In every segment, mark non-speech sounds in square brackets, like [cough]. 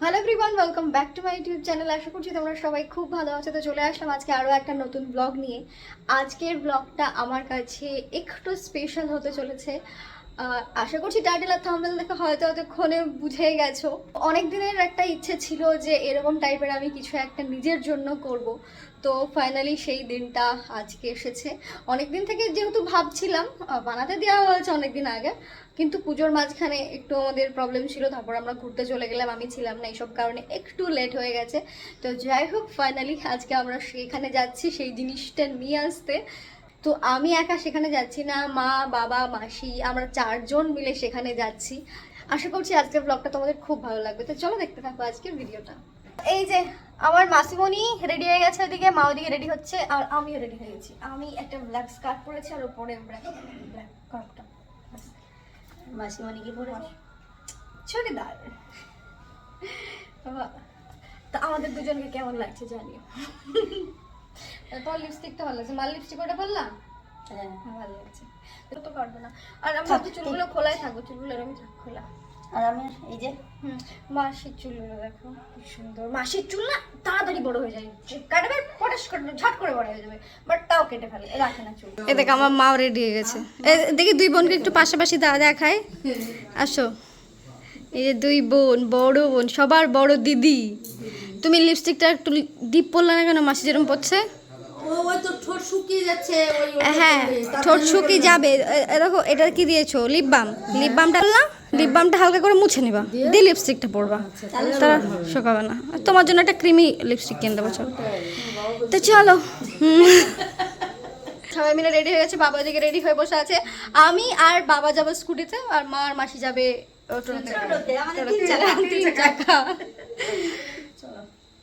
Hello everyone welcome back to my YouTube channel আশা করছি তোমরা সবাই খুব ভালো আছো। তো চলে আসলাম আজকে আরও একটা নতুন ব্লগ নিয়ে। আজকের ব্লগটা আমার কাছে একটু স্পেশাল হতে চলেছে। আশা করছি টাইটেল আর থাম্বেল দেখে হয়তো অতক্ষণে বুঝে গেছো। অনেক দিনের একটা ইচ্ছে ছিল যে এরকম টাইপের আমি কিছু একটা নিজের জন্য করব। তো ফাইনালি সেই দিনটা আজকে এসেছে। অনেক দিন থেকে যেহেতু ভাবছিলাম বানাতে দেওয়া হয়েছে অনেক দিন আগে, কিন্তু পুজোর মাঝখানে একটু আমাদের প্রবলেম ছিল, তারপর আমরা ঘুরতে চলে গেলাম, আমি ছিলাম না, এইসব কারণে একটু লেট হয়ে গেছে। তো যাই হোক ফাইনালি আজকে আমরা সেখানে যাচ্ছি, সেই জিনিসটা নিয়ে আসতে। তো আমি একা সেখানে যাচ্ছি না মা বাবা মাসি আমরা চারজন মিলে সেখানে যাচ্ছি। আশা করছি আজকের ব্লগটা তোমাদের খুব ভালো লাগবে। তো চলো দেখতে থাকো আজকের ভিডিওটা। এই যে আমার মাসিমণি রেডি হয়ে গেছে ওদিকে মা ওদিকে রেডি হচ্ছে আর আমিও রেডি হয়ে গেছি। আমি একটা ব্ল্যাক স্কার্ট পরেছি আর উপরে ব্ল্যাক ব্ল্যাক মাসিমণি কি পরে চুড়িদার। বাবা, তা আমাদের দুজনকে কেমন লাগছে জানিও। তোমার লিপস্টিকটা ভালো লাগছে। মার লিপস্টিক ওটা বললাম হ্যাঁ। হ্যাঁ ভালো লাগছে। তো কাটবো না। আর আমি ভাবছি চুলগুলো খোলাই থাকব চুলগুলো এরকম থাক খোলা। আর আমি এই যে? মাসির চুলগুলো দেখো কি সুন্দর। মাসির চুল না তাড়াতাড়ি বড় হয়ে যায়। যে কাটবে পটাশ করে ঝট করে বড় হয়ে যাবে। বাট তাও কেটে ফেলে রাখে না চুল। এ দেখ আমার মাও রেডি হয়ে গেছে। দেখি দুই বোনকে একটু পাশাপাশি দেখায় আসো। এই যে দুই বোন বড় বোন সবার বড় দিদি। তুমি লিপস্টিকটা একটু ডিপ পরলে না কেন মাসি যেরকম পড়ছে ওই তো ঠোঁট শুকিয়ে যাচ্ছে হ্যাঁ ঠোঁট শুকিয়ে যাবে। দেখো এটা কি দিয়েছ? লিপ বাম লিপ বামটা না লিপ বামটা হালকা করে মুছে নিবা। দিয়ে? লিপস্টিকটা পরবা। তারা শুকাবে না। তোমার জন্য একটা ক্রিমি লিপস্টিক কিনে দেবো চলো। তো চলো। সবাই মিলে রেডি হয়ে গেছে বাবা ওদিকে রেডি হয়ে বসে আছে। আমি আর বাবা যাব স্কুটিতে আর মা আর মাসি যাবে টোটোতে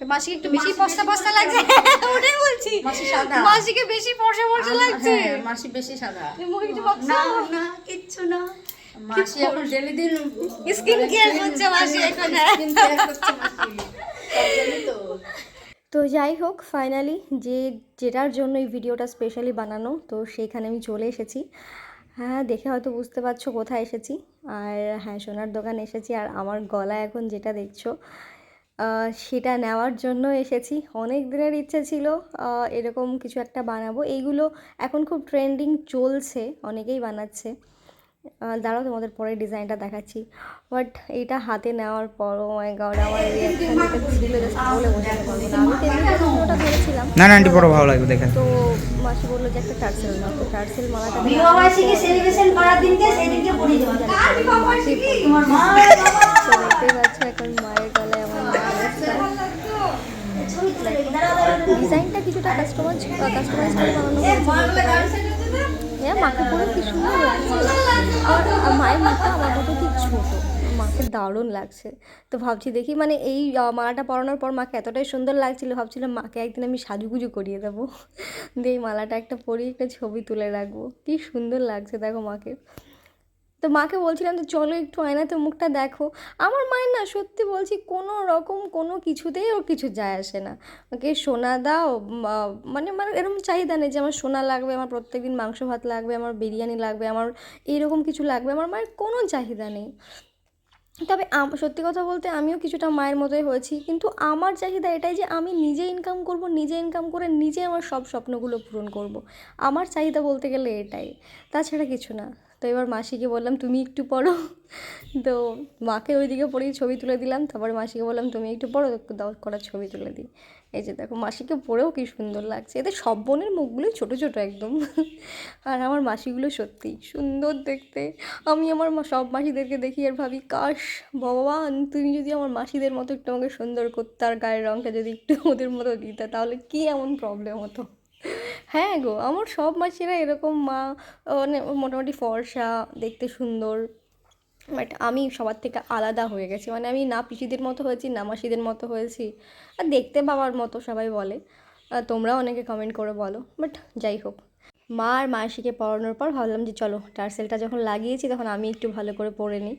মাসিকে একটু বেশি পস্তা পস্তা লাগছে। [laughs] ওটাই বলছি। মাসি সাদা। মাসিকে বেশি পরশে পরশে লাগছে। হ্যাঁ, মাসি বেশি সাদা। মুখে কিছু না না কিচ্ছু না। মাসি এখন ডেলি দিন স্কিন কেয়ার করছে মাসি এখন। করছে মাসি। তো। তো যাই হোক ফাইনালি যে যেটার জন্য এই ভিডিওটা স্পেশালি বানানো তো সেইখানে আমি চলে এসেছি। হ্যাঁ দেখে হয়তো বুঝতে পারছ কোথায় এসেছি। আর হ্যাঁ সোনার দোকান এসেছি। আর আমার গলা এখন যেটা দেখছ সেটা নেওয়ার জন্য এসেছি। অনেক দিনের ইচ্ছে ছিল এরকম কিছু একটা বানাবো। এইগুলো এখন খুব ট্রেন্ডিং চলছে অনেকেই বানাচ্ছে। দাঁড়াও তোমাদের পরে ডিজাইনটা দেখাচ্ছি। বাট এইটা হাতে নেওয়ার পর ও মাই গড আমার না। না আন্টি ভালো লাগবে তো মাসি বলল যে একটা টার্সেল নাও তো টার্সেল মালাটা বিবাহবার্ষিকী সেলিব্রেশন করার দিনকে সেদিনকে পড়ে যাবে তোমার মা তো দেখতেই পাচ্ছ, এখন মায়ের গলায় আমার ডিজাইনটা কিছুটা কাস্টমাইজ কাস্টমাইজ করে বানানো হ্যাঁ মাকে পরে কি সুন্দর লাগছে। আর মায়ের মাথা আমার মতো কি ছোট। মাকে দারুণ লাগছে। তো ভাবছি দেখি মানে এই মালাটা পরানোর পর মাকে এতটাই সুন্দর লাগছিল, ভাবছিলাম মাকে একদিন আমি সাজুগুজু করিয়ে দেবো। দিয়ে এই মালাটা একটা পরিয়ে একটা ছবি তুলে রাখব। কি সুন্দর লাগছে, দেখো মাকে। তো মাকে বলছিলাম যে, চলো একটু আয়নাতে মুখটা দেখো। আমার মায়ের না সত্যি বলছি কোনো রকম কোনো কিছুতেই ওর কিছু যায় আসে না। ওকে সোনা দাও মানে আমার এরকম চাহিদা নেই যে, আমার সোনা লাগবে, আমার প্রত্যেকদিন মাংস ভাত লাগবে, আমার বিরিয়ানি লাগবে, আমার এইরকম কিছু লাগবে। আমার মায়ের কোনো চাহিদা নেই। তবে সত্যি কথা বলতে আমিও কিছুটা মায়ের মতোই হয়েছি। কিন্তু আমার চাহিদা এটাই যে, আমি নিজে ইনকাম করব, নিজে ইনকাম করে নিজে আমার সব স্বপ্নগুলো পূরণ করব। আমার চাহিদা বলতে গেলে এটাই। তাছাড়া কিছু না। তো এবার মাসিকে বললাম, তুমি একটু পড়ো। তো মাকে ওইদিকে পড়িয়ে ছবি তুলে দিলাম। তারপরে মাসিকে বললাম, তুমি একটু পড়ো, একটু দাও করা ছবি তুলে দিই। এই যে দেখো, মাসিকে পড়েও কি সুন্দর লাগছে। এদের সব বোনের মুখগুলো ছোট ছোট একদম। আর আমার মাসিগুলো সত্যি সুন্দর দেখতে। আমি আমার সব মাসিদেরকে দেখি আর ভাবি, কাশ, ভগবান, তুমি যদি আমার মাসিদের মতো একটু আমাকে সুন্দর করতে আর গায়ের রঙটা যদি একটু ওদের মতো দিতে, তাহলে কি এমন প্রবলেম হতো? হ্যাঁ গো, আমার সব মাসিরা এরকম মা মানে মোটামুটি ফর্সা, দেখতে সুন্দর। বাট আমি সবার থেকে আলাদা হয়ে গেছি। মানে আমি না পিসিদের মতো হয়েছি, না মাসিদের মতো হয়েছি। আর দেখতে বাবার মতো সবাই বলে। আর তোমরাও অনেকে কমেন্ট করে বলো। বাট যাই হোক। মা আর মাসিকে পড়ানোর পর ভাবলাম যে চলো টার্সেলটা যখন লাগিয়েছি তখন আমি একটু ভালো করে পড়ে নিই।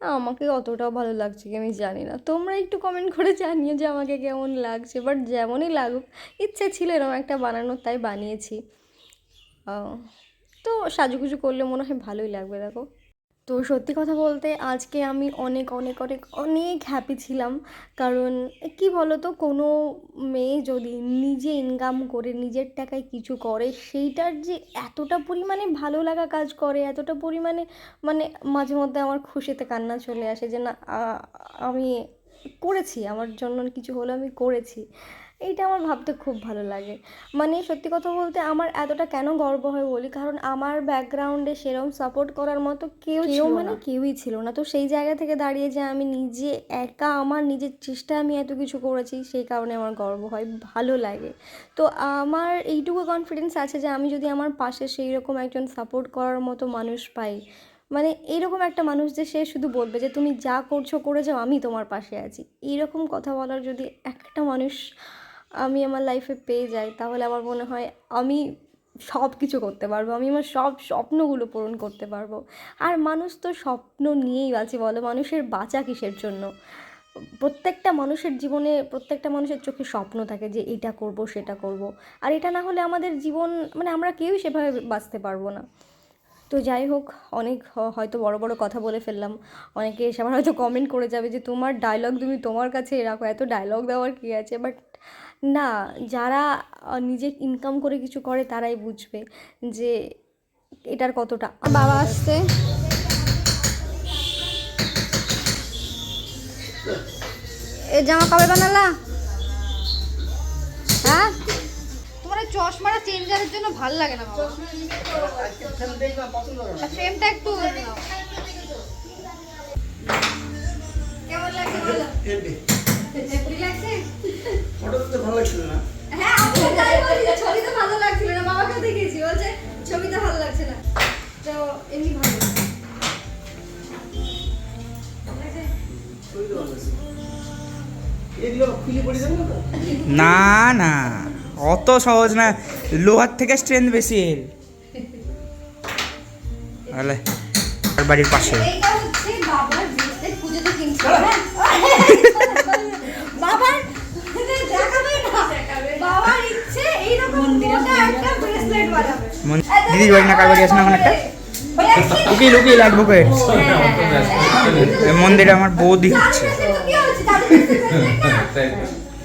আমাকে অতটাও ভালো লাগছে কি আমি জানি না। তোমরা একটু কমেন্ট করে জানিও যে আমাকে কেমন লাগছে। বাট যেমনই লাগুক, ইচ্ছে ছিল এরকম একটা বানানোর তাই বানিয়েছি। তো সাজুগুজু করলে মনে হয় ভালোই লাগবে, দেখো। তো সত্যি কথা বলতে আজকে আমি অনেক অনেক অনেক অনেক হ্যাপি ছিলাম। কারণ কি বলো তো কোনো মেয়ে যদি নিজে ইনকাম করে, নিজের টাকায় কিছু করে, সেইটার যে এতটা পরিমাণে ভালো লাগা কাজ করে, এতটা পরিমাণে মানে মাঝে মধ্যে আমার খুশিতে কান্না চলে আসে যে না আমি করেছি, আমার জন্য কিছু হলে আমি করেছি। এইটা আমার ভাবতে খুব ভালো লাগে। মানে সত্যি কথা বলতে আমার এতটা কেন গর্ব হয় বলি? কারণ আমার ব্যাকগ্রাউন্ডে সেরকম সাপোর্ট করার মতো কেউ কেউ মানে কেউই ছিল না। তো সেই জায়গা থেকে দাঁড়িয়ে যে আমি নিজে একা আমার নিজের চেষ্টায় আমি এত কিছু করেছি সেই কারণে আমার গর্ব হয় ভালো লাগে। তো আমার এইটুকু কনফিডেন্স আছে যে আমি যদি আমার পাশে সেই রকম একজন সাপোর্ট করার মতো মানুষ পাই মানে এইরকম একটা মানুষ যে সে শুধু বলবে যে তুমি যা করছ করে যাও আমি তোমার পাশে আছি। এইরকম কথা বলার যদি একটা মানুষ আমি আমার লাইফে পেয়ে যাই, তাহলে আমার মনে হয় আমি সব কিছু করতে পারব, আমি আমার সব স্বপ্নগুলো পূরণ করতে পারব। আর মানুষ তো স্বপ্ন নিয়েই বাঁচে বলো, মানুষের বাঁচা কিসের জন্য? প্রত্যেকটা মানুষের জীবনে, প্রত্যেকটা মানুষের চোখে স্বপ্ন থাকে যে এটা করব, সেটা করব। আর এটা না হলে আমাদের জীবন মানে আমরা কেউই সেভাবে বাঁচতে পারব না। তো যাই হোক, অনেক হয়তো বড় বড় কথা বলে ফেললাম। অনেকে এসে আবার হয়তো কমেন্ট করে যাবে যে, তোমার ডায়লগ তুমি তোমার কাছে রাখো। এত ডায়লগ দেওয়ার কী আছে? বাট না যারা নিজে ইনকাম করে কিছু করে তারাই বুঝবে যে এটার কতটা। বাবা আসছে। এ জামা কবে বানালা? হ্যাঁ? তোমার এই চশমাটা চেঞ্জারের জন্য ভালো লাগে না বাবা। ফ্রেমটা একটু। কেমন লাগছে না না। অত সহজ না। লোহার থেকে স্ট্রেংথ বেশি। এর তাহলে আর বাড়ির পাশে। হ্যাঁ দিদির বাড়ি না কার বাড়ি আছে না ওখানে একটা? উকিল উকিল অ্যাডভোকেট মন্দিরে আমার বৌদি হচ্ছে।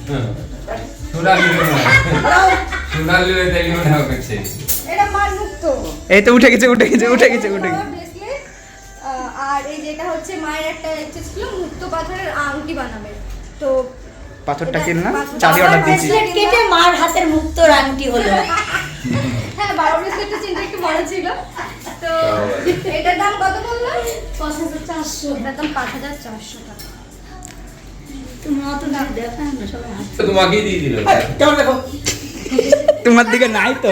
না সোনালি সোনালি তাই মনে এটা মার মুক্ত এই তো উঠে গেছে উঠে গেছে উঠে গেছে উঠে গেছে। আর এই যেটা হচ্ছে মায়ের একটা ইচ্ছে ছিল মুক্ত পাথরের আংটি বানাবে। তো পাথরটা কিন না? পাথর- অর্ডার দিয়েছি। কেটে মার হাতের মুক্ত রাংটি হলো। হ্যাঁ বারো ব্রেসলেটটা চিন্তা একটু বড় ছিল। তো এটার দাম কত বললাম পাঁচ হাজার চারশো। এটার দাম পাঁচ হাজার চারশো টাকা। তোমাকেই দিয়ে দিল কেমন দেখো তোমার দিকে নাই তো?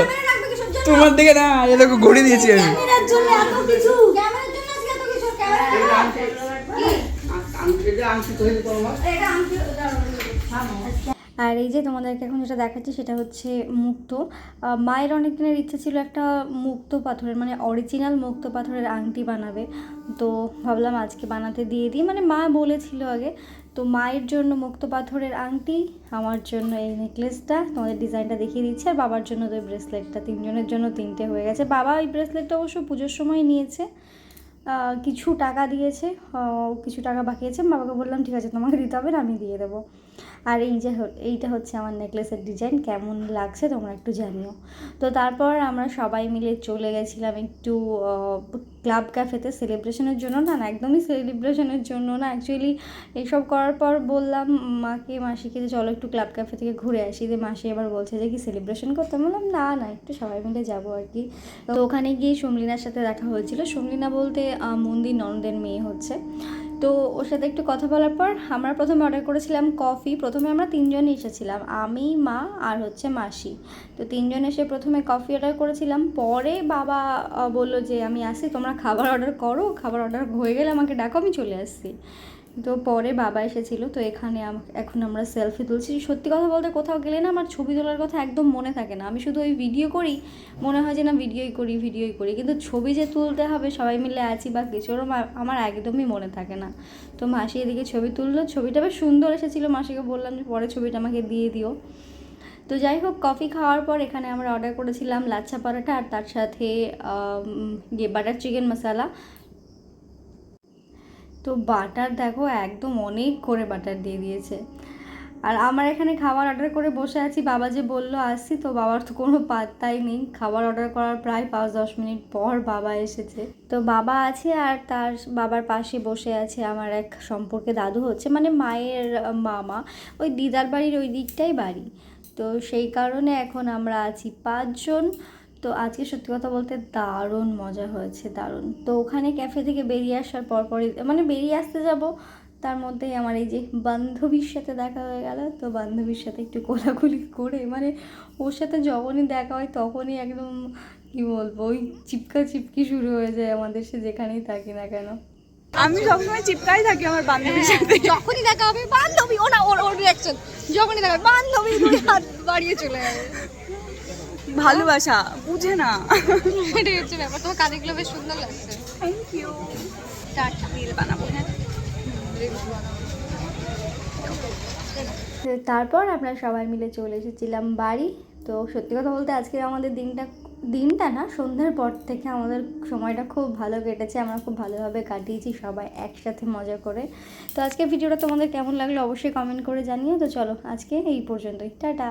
তোমার দিকে না এ দেখো ঘড়ি দিয়েছি আমি ক্যামেরার জন্য এত কিছু ক্যামেরার জন্য আজকে এত কিছু ক্যামেরা কি আংটি এটা আংটি তো হয়েছে আর এই যে তোমাদেরকে এখন যেটা দেখাচ্ছি সেটা হচ্ছে মুক্তো। মায়ের অনেক দিনের ইচ্ছে ছিল একটা মুক্তো পাথরের মানে অরিজিনাল মুক্তো পাথরের আংটি বানাবে। তো ভাবলাম আজকে বানাতে দিয়ে দিই। মানে মা বলেছিল আগে, তো মায়ের জন্য মুক্তো পাথরের আংটি, আমার জন্য এই নেকলেসটা তোমাদের ডিজাইনটা দেখিয়ে দিচ্ছি। আর বাবার জন্য তো ব্রেসলেটটা তিনজনের জন্য তিনটে হয়ে গেছে। বাবা এই ব্রেসলেটটা অবশ্য পুজোর সময় নিয়েছে। কিছু টাকা দিয়েছে কিছু টাকা বাকি আছে। বাবাকে বললাম, ঠিক আছে, তোমাকে দিতে হবে না, আমি দিয়ে দেবো। আর এই যে এইটা হচ্ছে আমার নেকলেসের ডিজাইন কেমন লাগছে তোমরা একটু জানিও। তো তারপর আমরা সবাই মিলে চলে গেছিলাম একটু ক্লাব ক্যাফেতে সেলিব্রেশনের জন্য, না না, একদমই সেলিব্রেশনের জন্য না অ্যাকচুয়ালি এইসব করার পর বললাম, মাকে, মাসিকে যে চলো একটু ক্লাব ক্যাফে থেকে ঘুরে আসি। যে মাসি এবার বলছে যে, কি সেলিব্রেশন করতে? বললাম, না না, একটু সবাই মিলে যাব আর কি। তো ওখানে গিয়ে সোমলিনার সাথে দেখা হয়েছিল। সোমলিনা বলতে মন্দির ননদের মেয়ে হচ্ছে। তো ওর সাথে একটু কথা বলার পর আমরা প্রথমে অর্ডার করেছিলাম কফি। প্রথমে আমরা তিনজনই এসেছিলাম, আমি, মা আর হচ্ছে মাসি। তো তিনজন এসে প্রথমে কফি অর্ডার করেছিলাম। পরে বাবা বলল যে, আমি আসি, তোমরা খাবার অর্ডার করো, খাবার অর্ডার হয়ে গেলে আমাকে ডাকো, আমি চলে আসছি। তো পরে বাবা এসেছিল, তো এখানে এখন আমরা সেলফি তুলছি। সত্যি কথা বলতে কোথাও গেলে না আমার ছবি তোলার কথা একদম মনে থাকে না। আমি শুধু ওই ভিডিও করি, মনে হয় যে না ভিডিওই করি ভিডিওই করি। কিন্তু ছবি যে তুলতে হবে, সবাই মিলে আছি বা কিছু, ওরম আমার একদমই মনে থাকে না। তো মাসি এদিকে ছবি তুললো, ছবিটা বেশ সুন্দর এসেছিল। মাসিকে বললাম যে পরে ছবিটা আমাকে দিয়ে দিও। তো যাই হোক, কফি খাওয়ার পর এখানে আমরা অর্ডার করেছিলাম লাচ্ছা পরোটা আর তার সাথে ইয়ে বাটার চিকেন মশলা তো বাটার দেখো একদম অনেক করে বাটার দিয়ে দিয়েছে। আর আমার এখানে খাবার অর্ডার করে বসে আছি, বাবা যে বলল আসছি, তো বাবার তো কোনো পাত্তাই নেই। খাবার অর্ডার করার প্রায় পাঁচ দশ মিনিট পর বাবা এসেছে। তো বাবা আছে আর তার বাবার পাশে বসে আছে আমার এক সম্পর্কে দাদু হচ্ছে মানে মায়ের মামা। ওই দিদার বাড়ির ওই দিকটাই বাড়ি। তো সেই কারণে এখন আমরা আছি পাঁচজন। তো আজকে সত্যি কথা বলতে দারুণ মজা হয়েছে, দারুণ। তো ওখানে ক্যাফে থেকে বেরিয়ে আসার পরপরই মানে বেরিয়ে আসতে যাব, তার মধ্যেই আমার এই যে বান্ধবীর সাথে দেখা হয়ে গেল। তো বান্ধবীর সাথে একটু কোলাকুলি করে মানে ওর সাথে যখনই দেখা হয় তখনই একদম, কী বলব, ওই চিপকা চিপকি শুরু হয়ে যায় আমাদের সে যেখানেই থাকি না কেন। আমি সবসময় চিপকাই থাকি আমার বান্ধবীর সাথে। যখনই দেখা হবে বান্ধবী ও না ওর ওর রিয়াকশন যখনই দেখা হবে বান্ধবী দুই হাত বাড়িয়ে চলে যাবে। ভালোবাসা বুঝে না। এটাই হচ্ছে ব্যাপার তোমার কানেরগুলো বেশ সুন্দর লাগছে। Thank you tata. রিল বানাবো। হ্যাঁ। তারপর আমরা সবাই মিলে চলে এসেছিলাম বাড়ি। তো সত্যি কথা বলতে আজকের আমাদের দিনটা দিনটা না, সন্ধ্যার পর থেকে আমাদের সময়টা খুব ভালো কেটেছে। আমরা খুব ভালোভাবে কাটিয়েছি সবাই একসাথে মজা করে। তো আজকে ভিডিওটা তোমাদের কেমন লাগল অবশ্যই কমেন্ট করে জানিও। তো চলো আজকে এই পর্যন্তই। টাটা!